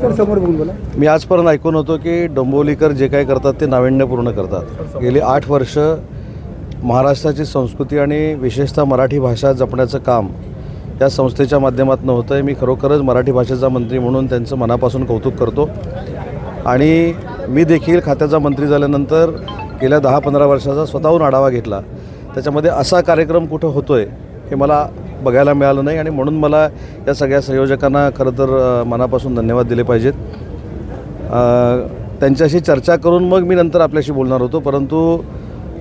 Sir समोर बघून बोला. मी आजपर्यंत ऐकून होतो की डोंबोलीकर जे काय करतात ते नाविन्यपूर्ण करतात. गेली आठ वर्ष महाराष्ट्राची संस्कृती आणि विशेषतः मराठी भाषा जपण्याचं काम या संस्थेच्या माध्यमातून होतं आहे मी खरोखरच मराठी भाषेचा मंत्री म्हणून त्यांचं मनापासून कौतुक करतो. आणि मी देखील खात्याचा मंत्री झाल्यानंतर गेल्या दहा पंधरा वर्षाचा स्वतःहून आढावा घेतला. त्याच्यामध्ये असा कार्यक्रम कुठं होतो आहे हे मला बघायला मिळालं नाही आणि म्हणून मला या सगळ्या संयोजकांना खरं तर मनापासून धन्यवाद दिले पाहिजेत. त्यांच्याशी चर्चा करून मग मी नंतर आपल्याशी बोलणार होतो परंतु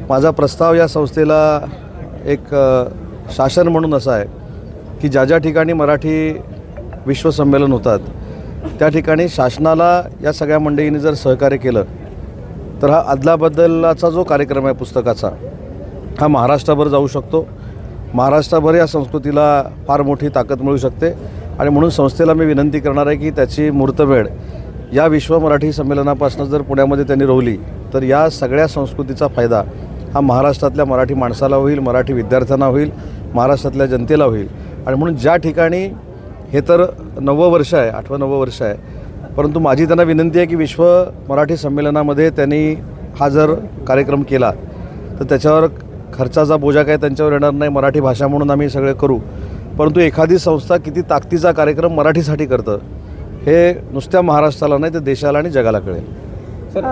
माझा प्रस्ताव या संस्थेला एक शासन म्हणून असा आहे की ज्या ज्या ठिकाणी मराठी विश्वसंमेलन होतात त्या ठिकाणी शासनाला या सगळ्या मंडळींनी जर सहकार्य केलं तर हा अदलाबदलाचा जो कार्यक्रम आहे पुस्तकाचा हा महाराष्ट्राभर जाऊ शकतो. महाराष्ट्राभर या संस्कृतीला फार मोठी ताकद मिळू शकते. आणि म्हणून संस्थेला मी विनंती करणार आहे की त्याची मूर्तभेड या विश्व मराठी संमेलनापासून जर पुण्यामध्ये त्यांनी रोवली तर या सगळ्या संस्कृतीचा फायदा हा महाराष्ट्रातल्या मराठी माणसाला होईल मराठी विद्यार्थ्यांना होईल महाराष्ट्रातल्या जनतेला होईल. आणि म्हणून ज्या ठिकाणी हे तर नववं वर्ष आहे आठवं नववं वर्ष आहे परंतु माझी त्यांना विनंती आहे की विश्व मराठी संमेलनामध्ये त्यांनी हा जर कार्यक्रम केला तर त्याच्यावर खर्चाचा बोजा काय त्यांच्यावर येणार नाही मराठी भाषा म्हणून आम्ही सगळे करू. परंतु एखादी संस्था किती ताकदीचा कार्यक्रम मराठीसाठी करतं हे नुसत्या महाराष्ट्राला नाही तर देशाला आणि जगाला कळेल. सर